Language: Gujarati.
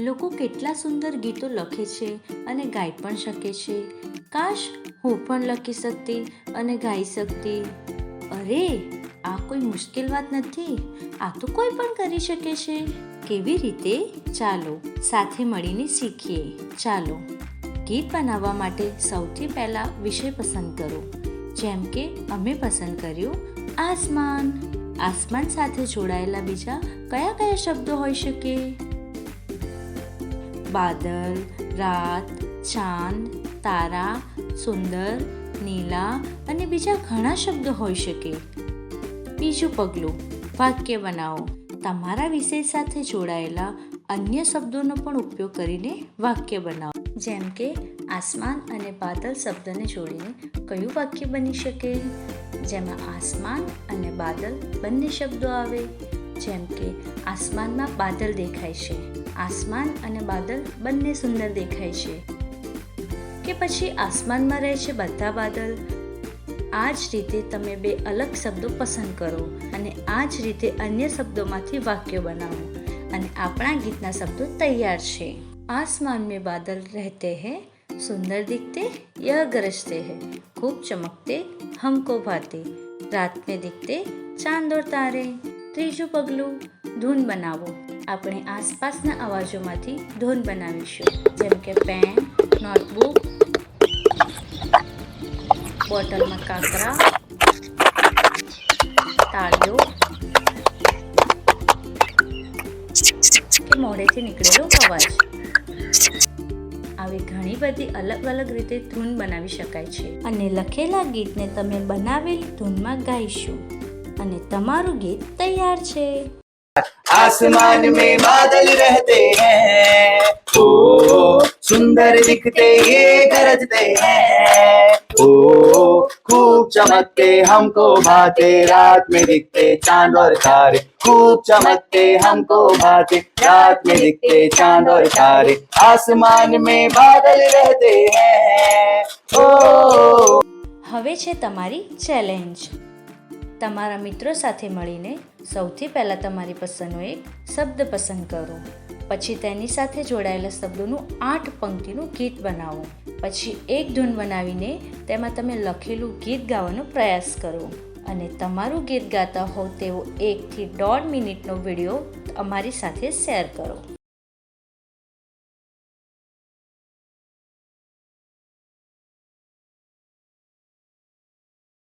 લોકો કેટલા સુંદર ગીતો લખે છે અને ગાઈ પણ શકે છે. કાશ હું પણ લખી શકતી અને ગાઈ શકતી. અરે, આ કોઈ મુશ્કેલ વાત નથી. આ તો કોઈ પણ કરી શકે છે. કેવી રીતે? ચાલો, સાથે મળીને શીખીએ. ચાલો, ગીત બનાવવા માટે સૌથી પહેલાં વિષય પસંદ કરો. જેમ કે, અમે પસંદ કર્યું, આસમાન. આસમાન સાથે જોડાયેલા બીજા કયા કયા શબ્દો હોઈ શકે? બાદલ રાત ચાંદ તારા સુંદર નીલા અને બીજા ઘણા શબ્દો હોઈ શકે. બીજું પગલું, વાક્ય બનાવો. તમારા વિષય સાથે જોડાયેલા અન્ય શબ્દોનો પણ ઉપયોગ કરીને વાક્ય બનાવો. જેમ કે, આસમાન અને બાદલ શબ્દને જોડીને કયું વાક્ય બની શકે? જેમાં આસમાન અને બાદલ બંને શબ્દો આવે. જેમ કે આસમાનમાં બાદલ દેખાય છે. આસમાન અને બાદલ બંને સુંદર દેખાય છે. કે પછી આસમાનમાં રહે છે બધા બાદલ? આ જ રીતે તમે બે અલગ શબ્દો પસંદ કરો અને આ જ રીતે અન્ય શબ્દોમાંથી વાક્યો બનાવો અને આપણા ગીતના શબ્દો તૈયાર છે. આસમાન મેં બાદલ રહેતે હૈ, સુંદર દિખતે, યહ ગરજતે હૈ, ખૂબ ચમકતે, હમકો ભાતે, રાત મેં દિખતે, ચાંદ और તારે. ત્રીજું પગલું, ધૂન બનાવો. આપણે આસપાસના અવાજોમાંથી ધૂન બનાવીશું. જેમ કે પેન, નોટબુક, બોટલમાં કાકરા, તાળીઓ મોઢેથી નીકળેલો અવાજ. આવી ઘણી બધી અલગ અલગ રીતે ધૂન બનાવી શકાય છે. અને લખેલા ગીતને તમે બનાવેલી ધૂનમાં ગાઈશું. અને તમારું ગીત તૈયાર છે आसमान में बादल रहते हैं ओ सुंदर दिखते ये गरजते हैं ओ खूब चमकते हमको भाते रात में दिखते चांद और तारे खूब चमकते हमको भाते रात में दिखते चांद और तारे आसमान में बादल रहते हैं ओ હવે છે તમારી ચેલેન્જ તમારા મિત્રો સાથે મળીને સૌથી પહેલાં તમારી પસંદનો એક શબ્દ પસંદ કરો. પછી તેની સાથે જોડાયેલા શબ્દોનું આઠ પંક્તિનું ગીત બનાવો. પછી એક ધૂન બનાવીને તેમાં તમે લખેલું ગીત ગાવાનો પ્રયાસ કરો. અને તમારું ગીત ગાતા હો તેવો એકથી દોઢ મિનિટનો વીડિયો અમારી સાથે શેર કરો.